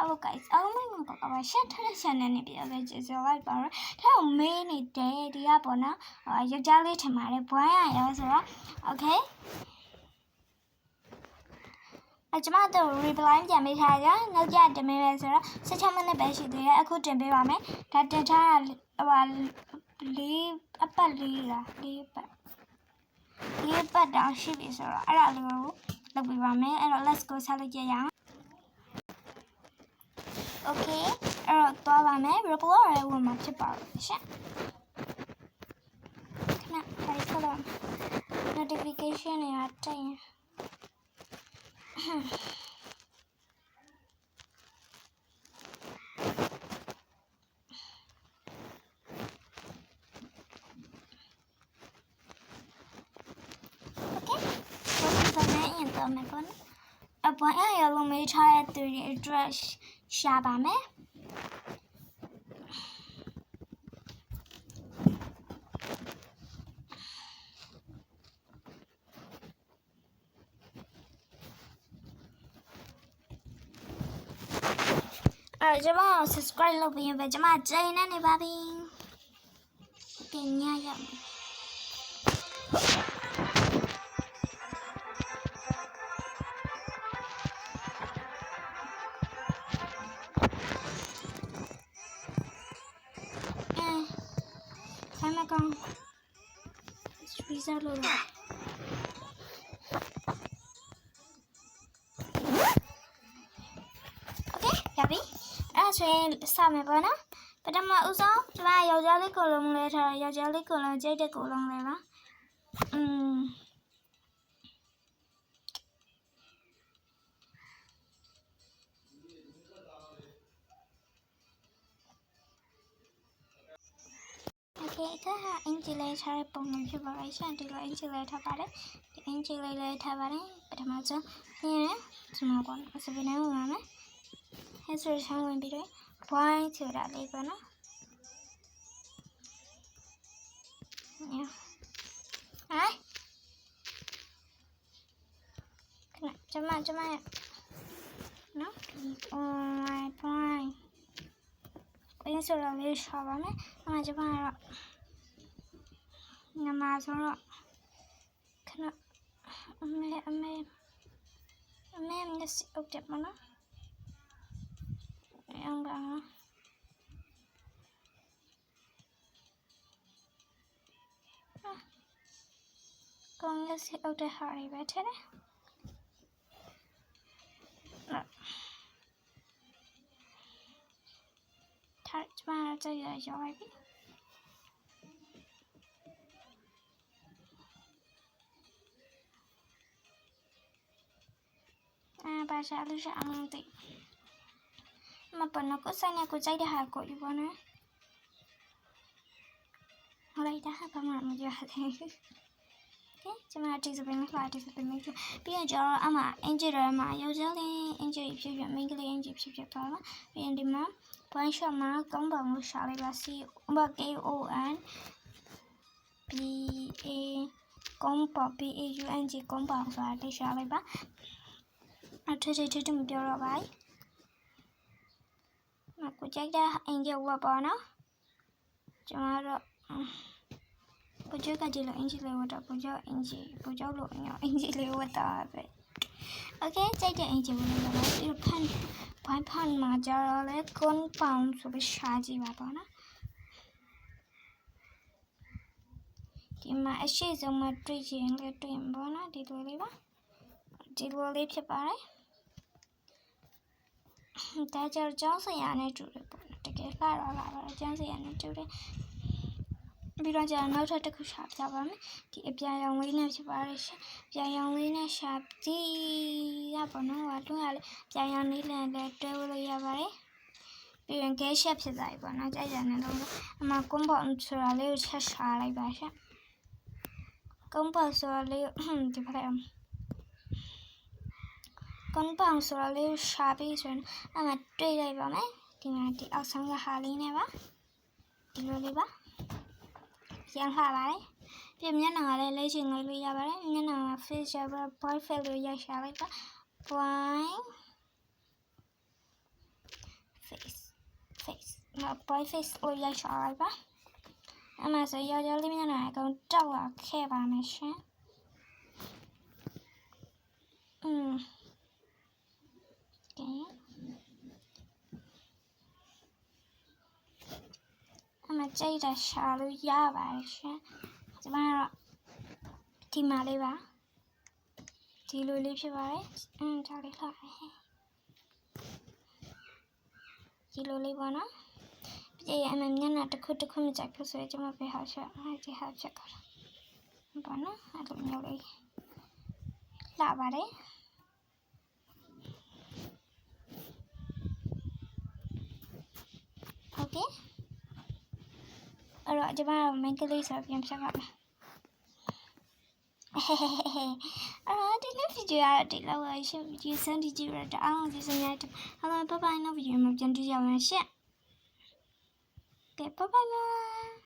Hello guys အားလုံးမင်္ဂလာပါရှက်ထားတဲ့ channel နဲ့ပြန်လဲကြည့်ကြလိုက်ပါရစေ။ဒါတော့မေးနေတယ်ဒီကပေါ့နော်။အာယောက်ျားလေးထင်ပါတယ်ဘွိုင်းရရောဆိုတော့ okay အကျမတို့ reply ပြန်ပေးထားကြ။နောက်ကြတင်ပေးမယ်ဆိုတော့16မိနစ်ပဲရှိသေးတယ်။အခုတင်ပေးပါမယ်။ဒါတင်ထားတာဟိုဟာလေးအပတ်လေးလားလေးပတ်လေးပတ်တောင်ရှိပြီဆိုတော့အဲ့ဒါလေးကိုလုပ်ပေးပါမယ်။အဲ့တော့ let's go ဆက်လိုက်ကြရအောင်။ Okay အဲ့တော့သွားပါမယ် report ရဲဝင်မှာဖြစ်ပါလို့ရှင့်ခဏထိုင်ဆက်တော့ notification တွေကတက်ရင်โอเคတော့ဒီနေ့ရင်တော့မယ်ပေါ့နော်အပွင့်အရလုံးမေးထား တဲ့သူတွေ address ရှာပါမယ်အဲကျွန်မ subscribe လုပ်ပြီးရင်ပဲကျွန်မ ဆမ်းမကောင် freezer လို့လား Okay ရပြီအဲ့ဒါဆိုရင်စမယ်ပေါ့နော်ပထမဦးဆုံးကျမယောက်ျားလေးကိုလုံးလဲထားယောက်ျားလေးကိုလုံးကြိတ်တဲ့ကိုလုံးလဲပါ ဒါဟာအင်ဂျီလေးထားတဲ့ပုံစံဖြစ်ပါရဲ့ရှင့်ဒီလိုအင်ဂျီလေးထားပါတယ်ဒီအင်ဂျီလေးလေးထားပါတယ်ပထမဆုံးညနေဒီမှာပေါ့နော်စပင်းနဲ့ဝင်ပါမယ် history ဆောင်းဝင်ပြီးတော့ why ဆိုတာလေးပေါ့နော်ညဟိုင်းခဏကျမကျမရဲ့နော် why why ကိုင်းဆိုတာလေးရှာပါမယ်အမကျမကတော့ ညမဆိုတော့ခဏအမေအမေအမေမျက်စိအုပ်တယ်မနော် Ayan ba nga? Ah. Kung yung si Oda Hari ba ito na? No. Tart ma ra cho giờ rồi đi. À, bà sẽ lưu sẽ ăn အမအင်ဂျီရမှာယောက်ျားလေးအင်ဂျီဖြစ်ဖြစ်မိန်းကလေးအင်ဂျီဖြစ်ဖြစ်ပါပါပြီးရင်ဒီမှာ point shot မှာကောင်းပါလို့ရှာလိုက်ပါ C O K O N B A ကောင်းပါ B A U N G ကောင်းပါဆိုတာတိရှာလိုက်ပါ အထထထထမပြောတော့ပါဘူး မကိုကြိုက်တဲ့အင်ဂျီဝတ်ပါနော်ကျွန်တော်တော့ပကြကကြည့်လို့အင်ဂျီလေးဝတ်တော့ပကြအင်ဂျီပကြလို့ညအင်ဂျီလေးဝတ်တာပဲโอเคကြိုက်တဲ့အင်ဂျီဝတ်လို့တော့ဒီဖန်ဘိုင်းဖန်မှာကြတော့လေကွန်ပေါင်ဆိုပြီးရှာကြည့်ပါပေါ့နော်ဒီမှာအရှိဆုံးမှာတွေ့ရင်လည်းတွေ့ရင်ပေါ့နော်ဒီလိုလေးပါဒီလိုလေးဖြစ်ပါတယ် ဒါကြတော့ကျောင်းဆရာနဲ့တူတယ်ပေါ့နော်တကယ်လှတော့လာပါတော့ကျောင်းဆရာနဲ့တူတယ်ပြီးတော့ကျတော့နောက်ထပ်တစ်ခုရှာပြပါမယ်ဒီအပြာရောင်လေးနဲ့ဖြစ်ပါတယ်ရှာပြာရောင်လေးနဲ့ရှာကြည့်ရပါတော့ဟာတွန်းရလေပြာရောင်လေးနဲ့လည်းတွဲလို့ရပါတယ်ပြီးရင် gas shot ဖြစ်သွားပြီပေါ့နော်ကြိုက်ကြတယ်တော့အမကွန်ဘောဆိုတာလေးကိုချက်ရှာလိုက်ပါရှာကွန်ဘောဆိုတာလေးဒီဖက်အောင်ကွန်ပေါ င်ဆိုတာလေးကိုရှာပြီးဆိုရင်အဲ့မှာတွေ့လိုက်ပါမယ်ဒီမှာဒီအောက်ဆုံးကဟာလေးနဲ့ပါဒီလိုလေးပါရန်လှပါတယ်ပြမျက်နှာကလည်းလက်ချင်လေးလို့ရပါတယ်မျက်နှာက face shape boy face လို့ရရှာလိုက်ပါ point boy face လို့ရိုက်ချလိုက်ပါအမှဆိုယောက်ျားလေးမျက်နှာအကုန်တောက်လာခဲ့ပါမယ်ရှင်อืม ကဲအမှကြိတ်တာရှာလို့ရပါတယ်ရှင်ဒီမှာတော့ဒီမှာလေးပါဒီလိုလေးဖြစ်ပါတယ်အင်းဒါလေးလှတယ်ဒီလိုလေးပေါ့နော်ပြည့်ရအမမျက်နှာတစ်ခုတစ်ခုမကြိုက်ဘူးဆိုရင်ကျွန်မပဲဟာချက်အဲဒီဟာချက်ကြတာဘာနော်အဲ့လိုမျိုးလေးလာပါတယ် တယ်အဲ့တော့ကျွန်မကမင်္ဂလေးဆိုပြန်ဖြတ်ပါမယ်အဲ့တော့ဒီနေ့ဗီဒီယိုရတဲ့လောက်ရရှင့်ဗီဒီယိုစမ်းဒီကြည့်ရတဲ့အားလုံးကျေးဇူးများတယ်အားလုံးဘိုင်ဘိုင်နောက်ဗီဒီယိုမှာပြန်တွေ့ကြပါမယ်ရှင့်ကဲဘိုင်ဘိုင်